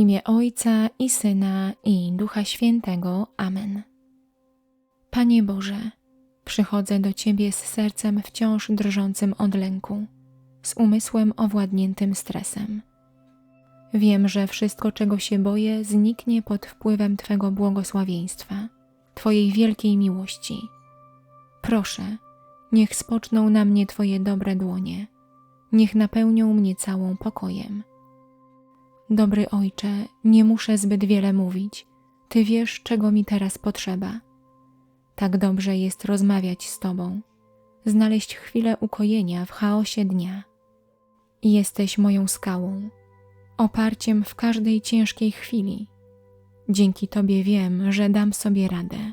imię Ojca i Syna i Ducha Świętego. Amen. Panie Boże, przychodzę do Ciebie z sercem wciąż drżącym od lęku, z umysłem owładniętym stresem. Wiem, że wszystko, czego się boję, zniknie pod wpływem Twego błogosławieństwa, Twojej wielkiej miłości. Proszę, niech spoczną na mnie Twoje dobre dłonie, niech napełnią mnie całą pokojem. Dobry Ojcze, nie muszę zbyt wiele mówić, Ty wiesz, czego mi teraz potrzeba. Tak dobrze jest rozmawiać z Tobą, znaleźć chwilę ukojenia w chaosie dnia. Jesteś moją skałą, oparciem w każdej ciężkiej chwili. Dzięki Tobie wiem, że dam sobie radę.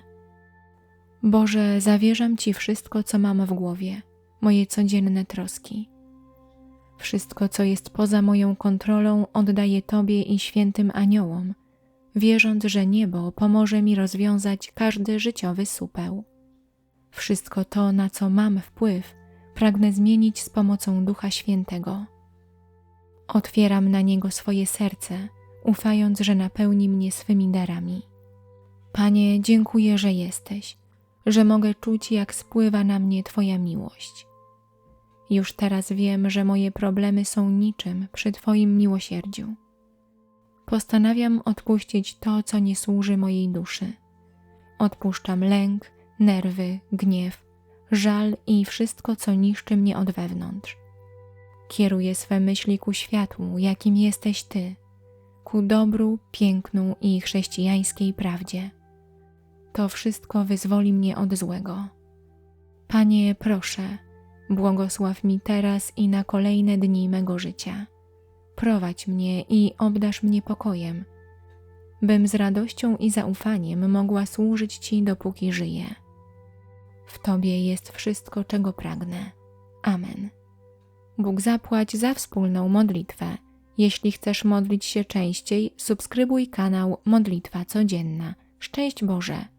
Boże, zawierzam Ci wszystko, co mam w głowie, moje codzienne troski. Wszystko, co jest poza moją kontrolą, oddaję Tobie i świętym aniołom, wierząc, że niebo pomoże mi rozwiązać każdy życiowy supeł. Wszystko to, na co mam wpływ, pragnę zmienić z pomocą Ducha Świętego. Otwieram na niego swoje serce, ufając, że napełni mnie swymi darami. Panie, dziękuję, że jesteś, że mogę czuć, jak spływa na mnie Twoja miłość. Już teraz wiem, że moje problemy są niczym przy Twoim miłosierdziu. Postanawiam odpuścić to, co nie służy mojej duszy. Odpuszczam lęk, nerwy, gniew, żal i wszystko, co niszczy mnie od wewnątrz. Kieruję swe myśli ku światłu, jakim jesteś Ty, ku dobru, pięknu i chrześcijańskiej prawdzie. To wszystko wyzwoli mnie od złego. Panie, proszę, błogosław mi teraz i na kolejne dni mego życia. Prowadź mnie i obdasz mnie pokojem, bym z radością i zaufaniem mogła służyć Ci, dopóki żyję. W Tobie jest wszystko, czego pragnę. Amen. Bóg zapłać za wspólną modlitwę. Jeśli chcesz modlić się częściej, subskrybuj kanał Modlitwa Codzienna. Szczęść Boże!